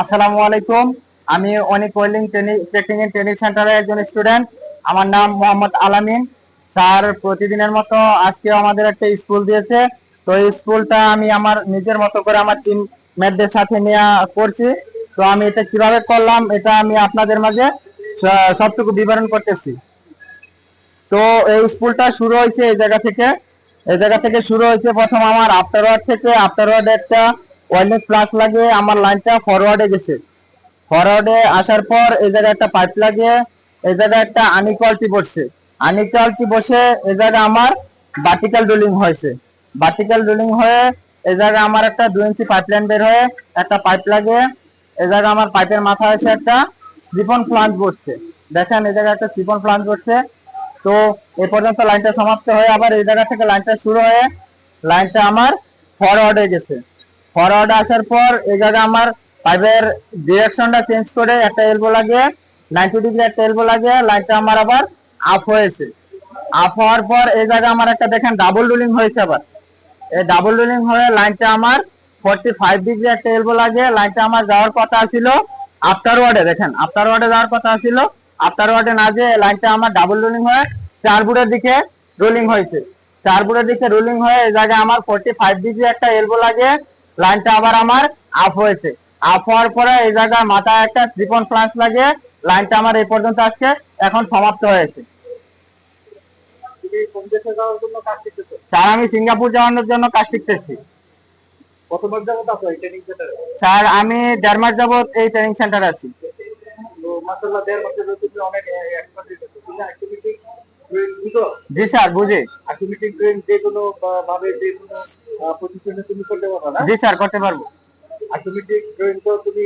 আসসালামু আলাইকুম। আমি অনেক ওয়েল্ডিং ট্রেনিং এন্ড ট্রেনিং সেন্টারের একজন স্টুডেন্ট। আমার নাম মোহাম্মদ আলামিন। স্যার প্রতিদিনের মতো আজকে আমাদের একটা স্কুল দিয়েছে। তো এই স্কুলটা আমি আমার নিজের মতো করে আমার টিম মেটদের সাথে নিয়ে করছি। তো আমি এটা কীভাবে করলাম এটা আমি আপনাদের মাঝে সবটুকু বিবরণ করতেছি। তো এই স্কুলটা শুরু হয়েছে এই জায়গা থেকে। এই জায়গা থেকে শুরু হয়েছে প্রথম আমার আফটার ওয়ার্ড থেকে। আফটার ওয়ার্ড একটা ওয়েল্ডিং প্লাস লাগিয়ে আমার লাইনটা ফরওয়ার্ডে গেছে। ফরওয়ার্ডে আসার পর এই জায়গায় একটা পাইপ লাগে এই জায়গায় একটা আনিকোয়ালিটি বসছে। আনিকোয়ালিটি বসে এই জায়গায় আমার ভার্টিক্যাল ড্রিলিং হয়েছে। ভার্টিক্যাল ড্রিলিং হয়ে এই জায়গায় আমার একটা দুই ইঞ্চি পাইপ লাইন বের হয়ে একটা পাইপ লাগে এই জায়গায় আমার পাইপের মাথা এসে একটা স্লিপন প্লান্ট বসছে। দেখেন এই জায়গায় একটা স্লিপন প্লান্ট বসছে। তো এ পর্যন্ত লাইনটা সমাপ্ত হয়ে আবার এই জায়গা থেকে লাইনটা শুরু হয়ে লাইনটা আমার ফরওয়ার্ডে গেছে। ফরওয়ার্ডে আসার পর এই জায়গায় আমার পাইপের ডিরেকশনটা চেঞ্জ করে একটা এলবো লাগিয়ে নাইনটি ডিগ্রি একটা এলবো লাগে লাইনটা আমার আবার আপ হয়েছে। আপ হওয়ার পর এই জায়গায় আমার একটা দেখেন ডাবল রুলিং হয়েছে আবার। এই ডাবল রুলিং হয়ে লাইনটা আমার ফোর্টি ফাইভ ডিগ্রি একটা এলবো লাগে লাইনটা আমার যাওয়ার কথা ছিল আফটার ওয়ার্ডে দেখেন আফটার ওয়ার্ডে যাওয়ার কথা ছিল। আফটার ওয়ার্ডে না যে লাইনটা আমার ডাবল রোলিং হয়ে চার বুড়ের দিকে রোলিং হয়েছে। চার বুড়ের দিকে রোলিং হয়ে এই জায়গায় আমার ফোর্টি ফাইভ ডিগ্রি একটা এলবো লাগে লাইনটা আবার আমার আপ হয়েছে। আপ হওয়ার পরে এই জায়গায় মাথায় একটা ত্রিপন ফ্লান্স লাগে লাইনটা আমার এই পর্যন্ত আজকে এখন সমাপ্ত হয়েছে। স্যার, আমি সিঙ্গাপুর যাওয়ানোর জন্য কাজ শিখতেছি। স্যার, আমি দেড় মাস যাবত এই ট্রেনিং সেন্টারে আছি। জি স্যার, বুঝি। যে কোনো ভাবে যে পজিশনে তুমি করতে পারো না? জি স্যার করতে পারব। অটোমেটিক ড্রয়িং তো তুমি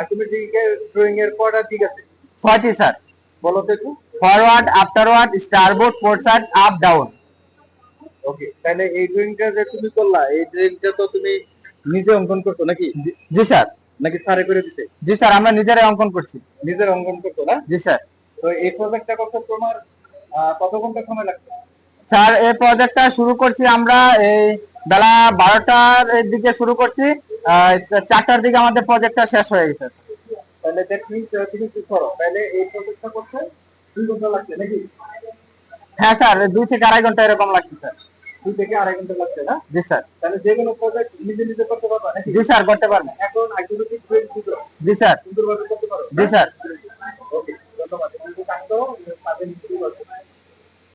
অটোমেটিক ড্রয়িং এর পড়া ঠিক আছে? ছয়টি স্যার। বলো তো একটু। Forward afterward starboard fore side up down okay তাহলে এই ড্রয়িংটা যে তুমি করলা এই ড্রয়িংটা তো তুমি নিজে অঙ্কন করছ নাকি? জি স্যার। নাকি স্যারে করে দিতে জি স্যার আমরা নিজেরাই অঙ্কন করছি। নিজের অঙ্কন করছ না? জি স্যার। তো এই প্রজেক্টটা করতে তোমার কত ঘণ্টা সময় লাগছে? স্যার এই প্রজেক্টটা শুরু করছি আমরা এই বেলা বারোটার দিকে শুরু করছি। চারটার দিকে আমাদের প্রজেক্টটা শেষ হয়ে গেছে। তাহলে তুমি কি করো? তাহলে এই প্রজেক্টটা করতে দুই ঘণ্টা লাগছে নাকি? হ্যাঁ স্যার দুই থেকে আড়াই ঘণ্টা এরকম লাগছে স্যার। দুই থেকে আড়াই ঘণ্টা লাগছে না? জি স্যার। তাহলে যে কোনো প্রজেক্ট নিজে নিজে করতে পারবা নাকি? জি স্যার করতে পারবেন এখন অ্যাক্টিভিটি জি স্যার। সুন্দরভাবে করতে জি স্যার।